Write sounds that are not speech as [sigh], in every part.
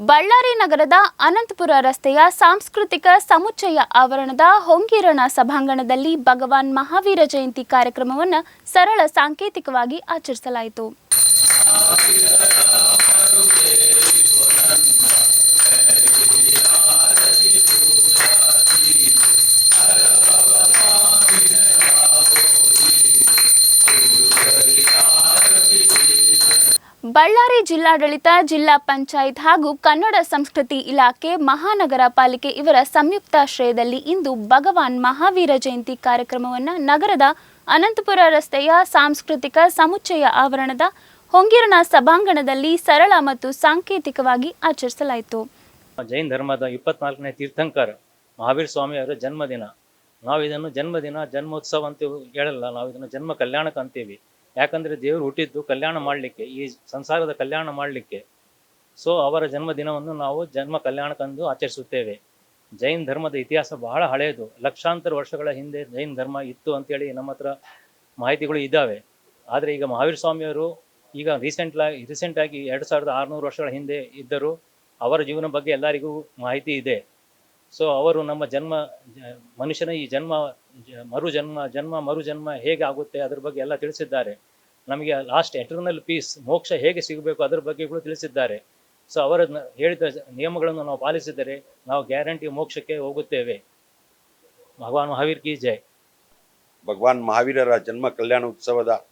ಬಳ್ಳಾರಿ ನಗರದ ಅನಂತಪುರ ರಸ್ತೆಯ ಸಾಂಸ್ಕೃತಿಕ ಸಮುಚ್ಚಯ ಆವರಣದ ಹೊಂಗಿರಣ ಸಭಾಂಗಣದಲ್ಲಿ ಭಗವಾನ್ ಮಹಾವೀರ ಜಯಂತಿ ಕಾರ್ಯಕ್ರಮವನ್ನು ಸರಳ ಸಾಂಕೇತಿಕವಾಗಿ ಆಚರಿಸಲಾಯಿತು. ಬಳ್ಳಾರಿ ಜಿಲ್ಲಾಡಳಿತ, ಜಿಲ್ಲಾ ಪಂಚಾಯತ್ ಹಾಗೂ ಕನ್ನಡ ಸಂಸ್ಕೃತಿ ಇಲಾಖೆ, ಮಹಾನಗರ ಪಾಲಿಕೆ ಇವರ ಸಂಯುಕ್ತಾಶ್ರಯದಲ್ಲಿ ಇಂದು ಭಗವಾನ್ ಮಹಾವೀರ ಜಯಂತಿ ಕಾರ್ಯಕ್ರಮವನ್ನು ನಗರದ ಅನಂತಪುರ ರಸ್ತೆಯ ಸಾಂಸ್ಕೃತಿಕ ಸಮುಚ್ಚಯ ಆವರಣದ ಹೊಂಗಿರಣ ಸಭಾಂಗಣದಲ್ಲಿ ಸರಳ ಮತ್ತು ಸಾಂಕೇತಿಕವಾಗಿ ಆಚರಿಸಲಾಯಿತು. ಜೈನ ಧರ್ಮದ ಇಪ್ಪತ್ನಾಲ್ಕನೇ ತೀರ್ಥಂಕರ ಮಹಾವೀರ ಸ್ವಾಮಿಯವರ ಜನ್ಮದಿನ. ನಾವು ಇದನ್ನು ಜನ್ಮದಿನ, ಜನ್ಮೋತ್ಸವ ಅಂತ ಹೇಳಲ್ಲ ನಾವು ಇದನ್ನು ಜನ್ಮ ಕಲ್ಯಾಣಕ್ಕೆ ಅಂತೀವಿ. ಯಾಕಂದರೆ ದೇವರು ಹುಟ್ಟಿದ್ದು ಕಲ್ಯಾಣ ಮಾಡಲಿಕ್ಕೆ, ಈ ಸಂಸಾರದ ಕಲ್ಯಾಣ ಮಾಡಲಿಕ್ಕೆ. ಸೊ ಅವರ ಜನ್ಮದಿನವನ್ನು ನಾವು ಜನ್ಮ ಕಲ್ಯಾಣಕ್ಕಂದು ಆಚರಿಸುತ್ತೇವೆ. ಜೈನ್ ಧರ್ಮದ ಇತಿಹಾಸ ಬಹಳ ಹಳೆಯದು ಲಕ್ಷಾಂತರ ವರ್ಷಗಳ ಹಿಂದೆ ಜೈನ್ ಧರ್ಮ ಇತ್ತು ಅಂತೇಳಿ ನಮ್ಮ ಹತ್ರ ಮಾಹಿತಿಗಳು ಇದ್ದಾವೆ. ಆದರೆ ಈಗ ಮಹಾವೀರ ಸ್ವಾಮಿಯವರು ಈಗ ರೀಸೆಂಟ್ಲ ರೀಸೆಂಟಾಗಿ ಎರಡು ಸಾವಿರದ ಆರುನೂರು ವರ್ಷಗಳ ಹಿಂದೆ ಇದ್ದರು. ಅವರ ಜೀವನ ಬಗ್ಗೆ ಎಲ್ಲರಿಗೂ ಮಾಹಿತಿ ಇದೆ. ಸೊ ಅವರು ನಮ್ಮ ಜನ್ಮ ಮನುಷ್ಯನ ಈ ಜನ್ಮ ಜ- ಮರು ಜನ್ಮ ಜನ್ಮ, ಮರು ಜನ್ಮ ಹೇಗೆ ಆಗುತ್ತೆ ಅದ್ರ ಬಗ್ಗೆ ಎಲ್ಲ ತಿಳಿಸಿದ್ದಾರೆ. ನಮಗೆ ಲಾಸ್ಟ್ ಎಂಟರ್ನಲ್ ಪೀಸ್ ಮೋಕ್ಷ ಹೇಗೆ ಸಿಗಬೇಕು ಅದ್ರ ಬಗ್ಗೆ ಕೂಡ ತಿಳಿಸಿದ್ದಾರೆ. ಸೊ ಅವರ ಹೇಳಿದ ನಿಯಮಗಳನ್ನು ನಾವು ಪಾಲಿಸಿದರೆ ನಾವು ಗ್ಯಾರಂಟಿ ಮೋಕ್ಷಕ್ಕೆ ಹೋಗುತ್ತೇವೆ. ಭಗವಾನ್ ಮಹಾವೀರ್ ಕಿ ಜಯ ಭಗವಾನ್ ಮಹಾವೀರರ ಜನ್ಮ ಕಲ್ಯಾಣ ಉತ್ಸವದ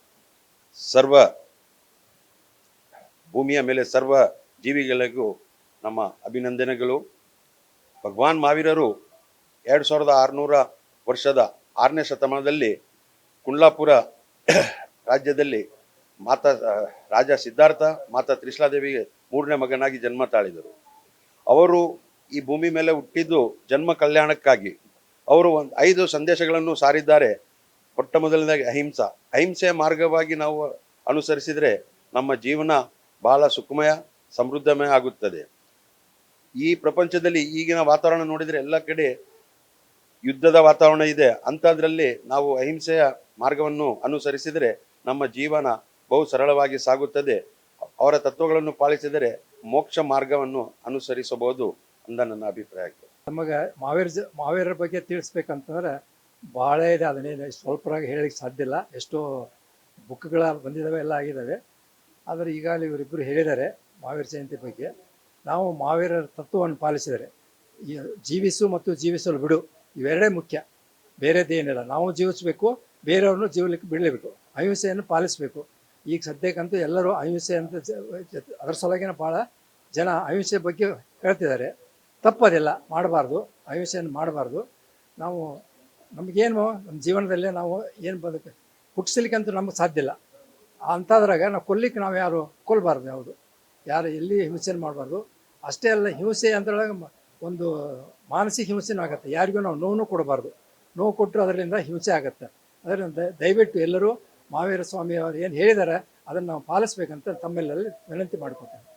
ಸರ್ವ ಭೂಮಿಯ ಮೇಲೆ ಸರ್ವ ಜೀವಿಗಳಿಗೂ ನಮ್ಮ ಅಭಿನಂದನೆಗಳು. ಭಗವಾನ್ ಮಹಾವೀರರು ಎರಡು ಸಾವಿರದ ಆರುನೂರ ವರ್ಷದ ಆರನೇ ಶತಮಾನದಲ್ಲಿ ಕುಂಡ್ಲಾಪುರ [coughs] ರಾಜ್ಯದಲ್ಲಿ ಮಾತಾ ರಾಜ ಸಿದ್ಧಾರ್ಥ, ಮಾತಾ ತ್ರಿಶ್ಲಾದೇವಿಗೆ ಮೂರನೇ ಮಗನಾಗಿ ಜನ್ಮ ತಾಳಿದರು. ಅವರು ಈ ಭೂಮಿ ಮೇಲೆ ಹುಟ್ಟಿದ್ದು ಜನ್ಮ ಕಲ್ಯಾಣಕ್ಕಾಗಿ. ಅವರು ಒಂದು ಐದು ಸಂದೇಶಗಳನ್ನು ಸಾರಿದ್ದಾರೆ. ಮೊಟ್ಟ ಮೊದಲನೇದಾಗಿ ಅಹಿಂಸಾ. ಅಹಿಂಸೆಯ ಮಾರ್ಗವಾಗಿ ನಾವು ಅನುಸರಿಸಿದರೆ ನಮ್ಮ ಜೀವನ ಬಹಳ ಸುಖಮಯ, ಸಮೃದ್ಧಮಯ ಆಗುತ್ತದೆ. ಈ ಪ್ರಪಂಚದಲ್ಲಿ ಈಗಿನ ವಾತಾವರಣ ನೋಡಿದರೆ ಎಲ್ಲ ಕಡೆ ಯುದ್ಧದ ವಾತಾವರಣ ಇದೆ ಅಂಥದ್ರಲ್ಲಿ ನಾವು ಅಹಿಂಸೆಯ ಮಾರ್ಗವನ್ನು ಅನುಸರಿಸಿದರೆ ನಮ್ಮ ಜೀವನ ಬಹು ಸರಳವಾಗಿ ಸಾಗುತ್ತದೆ. ಅವರ ತತ್ವಗಳನ್ನು ಪಾಲಿಸಿದರೆ ಮೋಕ್ಷ ಮಾರ್ಗವನ್ನು ಅನುಸರಿಸಬಹುದು ಅಂತ ನನ್ನ ಅಭಿಪ್ರಾಯ. ನಮಗೆ ಮಾವೇರ್ ಮಾವೇರರ ಬಗ್ಗೆ ತಿಳಿಸ್ಬೇಕಂತಂದ್ರೆ ಭಾಳ ಇದೆ ಅದನ್ನೇನು ಸ್ವಲ್ಪರಾಗಿ ಹೇಳಲಿಕ್ಕೆ ಸಾಧ್ಯ ಇಲ್ಲ. ಎಷ್ಟೋ ಬುಕ್ಗಳ ಬಂದಿದ್ದಾವೆ ಎಲ್ಲ ಆಗಿದ್ದಾವೆ ಆದರೆ ಈಗಾಗಲೇ ಇವರಿಬ್ಬರು ಹೇಳಿದ್ದಾರೆ ಮಾವೀರ ಜಯಂತಿ ಬಗ್ಗೆ. ನಾವು ಮಾವೀರರ ತತ್ವವನ್ನು ಪಾಲಿಸಿದರೆ ಜೀವಿಸು ಮತ್ತು ಜೀವಿಸಲು ಬಿಡು. ಇವೆರಡೇ ಮುಖ್ಯ. ಬೇರೆದೇನಿಲ್ಲ ನಾವು ಜೀವಿಸಬೇಕು, ಬೇರೆಯವ್ರನ್ನೂ ಜೀವಲಿಕ್ಕೆ ಬಿಡಲೇಬೇಕು. ಅಹಿಂಸೆಯನ್ನು ಪಾಲಿಸಬೇಕು. ಈಗ ಸದ್ಯಕ್ಕಂತೂ ಎಲ್ಲರೂ ಅಹಿಂಸೆ ಅಂತ ಅದರ ಸಲುವಾಗಿನ ಭಾಳ ಜನ ಅಹಿಂಸೆ ಬಗ್ಗೆ ಹೇಳ್ತಿದ್ದಾರೆ. ತಪ್ಪದಿಲ್ಲ. ಮಾಡಬಾರ್ದು. ಅಹಿಂಸೆಯನ್ನು ಮಾಡಬಾರ್ದು. ನಾವು ನಮಗೇನು ನಮ್ಮ ಜೀವನದಲ್ಲೇ ನಾವು ಏನು ಬದುಕು ಹುಟ್ಟಿಸ್ಲಿಕ್ಕಂತೂ ನಮಗೆ ಸಾಧ್ಯ ಇಲ್ಲ. ಅಂಥದ್ರಾಗ ನಾವು ಕೊಲ್ಲಿಕ್ಕೆ ನಾವು ಯಾರು ಕೊಲ್ಲಬಾರ್ದು ಯಾವುದು. ಯಾರು ಎಲ್ಲಿ ಹಿಂಸೆಯನ್ನು ಮಾಡಬಾರ್ದು. ಅಷ್ಟೇ ಅಲ್ಲ ಹಿಂಸೆ ಅಂದ್ರೊಳಗೆ ಮ- ಒಂದು ಮಾನಸಿಕ ಹಿಂಸೆನೂ ಆಗುತ್ತೆ. ಯಾರಿಗೂ ನಾವು ನೋವು ಕೊಡಬಾರ್ದು. ನೋವು ಕೊಟ್ಟರು ಅದರಿಂದ ಹಿಂಸೆ ಆಗುತ್ತೆ. ಅದರಿಂದ ದಯವಿಟ್ಟು ಎಲ್ಲರೂ ಮಹಾವೀರ ಸ್ವಾಮಿ ಅವರು ಏನು ಹೇಳಿದ್ದಾರೆ ಅದನ್ನು ನಾವು ಪಾಲಿಸ್ಬೇಕಂತ ತಮ್ಮೆಲ್ಲರಲ್ಲಿ ವಿನಂತಿ ಮಾಡ್ಕೊತೇನೆ.